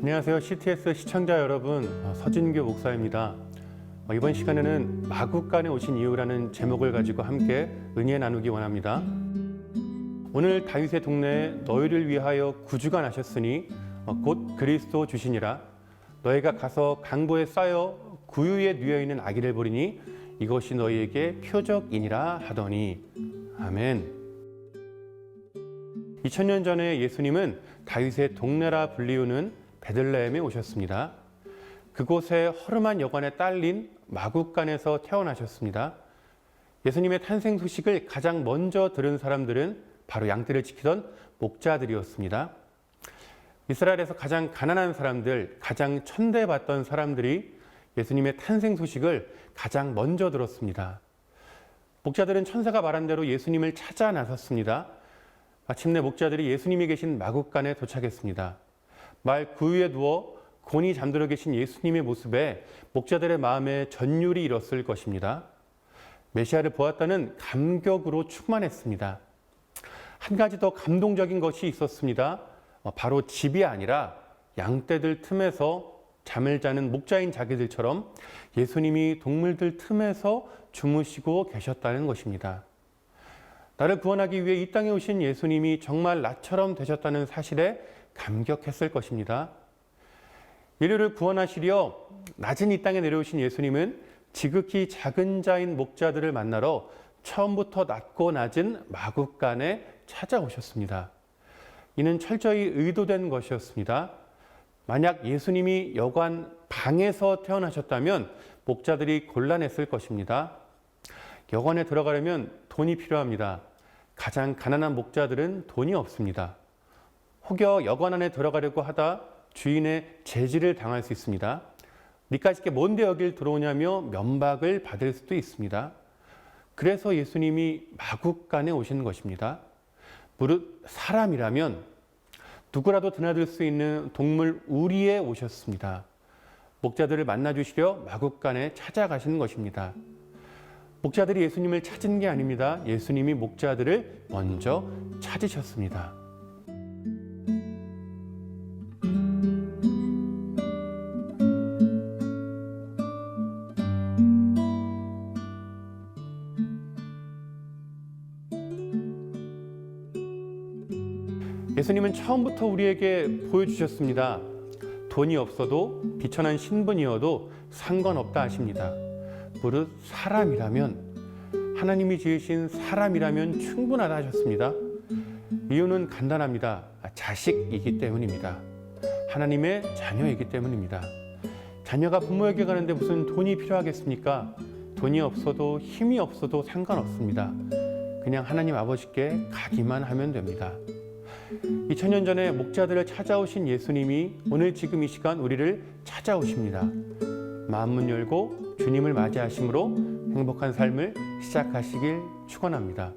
안녕하세요. CTS 시청자 여러분, 어, 서진규 목사입니다. 어, 이번 시간에는 마국간에 오신 이유라는 제목을 가지고 함께 은혜 나누기 원합니다. 오늘 다윗의 동네에 너희를 위하여 구주가 나셨으니 어, 곧 그리스도 주시니라. 너희가 가서 강보에 쌓여 구유에 누워 있는 아기를 보리니 이것이 너희에게 표적이니라 하더니 아멘. 2000년 전에 예수님은 다윗의 동네라 불리우는 베들레헴에 오셨습니다. 그곳에 허름한 여관에 딸린 마국간에서 태어나셨습니다. 예수님의 탄생 소식을 가장 먼저 들은 사람들은 바로 양떼를 지키던 목자들이었습니다. 이스라엘에서 가장 가난한 사람들, 가장 천대받던 사람들이 예수님의 탄생 소식을 가장 먼저 들었습니다. 목자들은 천사가 말한 대로 예수님을 찾아 나섰습니다. 마침내 목자들이 예수님이 계신 마국간에 도착했습니다. 말 구유에 누워 곤히 잠들어 계신 예수님의 모습에 목자들의 마음에 전율이 일었을 것입니다. 메시아를 보았다는 감격으로 충만했습니다. 한 가지 더 감동적인 것이 있었습니다. 어, 바로 집이 아니라 양떼들 틈에서 잠을 자는 목자인 자기들처럼 예수님이 동물들 틈에서 주무시고 계셨다는 것입니다. 나를 구원하기 위해 이 땅에 오신 예수님이 정말 나처럼 되셨다는 사실에 감격했을 것입니다. 인류를 구원하시려 낮은 이 땅에 내려오신 예수님은 지극히 작은 자인 목자들을 만나러 처음부터 낮고 낮은 마국간에 찾아오셨습니다. 이는 철저히 의도된 것이었습니다. 만약 예수님이 여관 방에서 태어나셨다면 목자들이 곤란했을 것입니다. 여관에 들어가려면 돈이 필요합니다. 가장 가난한 목자들은 돈이 없습니다. 혹여 여관 안에 들어가려고 하다 주인의 제지를 당할 수 있습니다. 니까지게 뭔데 여길 들어오냐며 면박을 받을 수도 있습니다. 그래서 예수님이 마국간에 오신 것입니다. 무릇 사람이라면 누구라도 드나들 수 있는 동물 우리에 오셨습니다. 목자들을 만나 주시려 마국간에 찾아가시는 것입니다. 목자들이 예수님을 찾은 게 아닙니다. 예수님이 목자들을 먼저 찾으셨습니다. 예수님은 처음부터 우리에게 보여주셨습니다. 돈이 없어도 비천한 신분이어도 상관없다 하십니다. 무릇 사람이라면 하나님이 지으신 사람이라면 충분하다 하셨습니다. 이유는 간단합니다. 자식이기 때문입니다. 하나님의 자녀이기 때문입니다. 자녀가 부모에게 가는데 무슨 돈이 필요하겠습니까? 돈이 없어도 힘이 없어도 상관없습니다. 그냥 하나님 아버지께 가기만 하면 됩니다. 2000년 전에 목자들을 찾아오신 예수님이 오늘 지금 이 시간 우리를 찾아오십니다. 마음문 열고 주님을 맞이하심으로 행복한 삶을 시작하시길 축원합니다.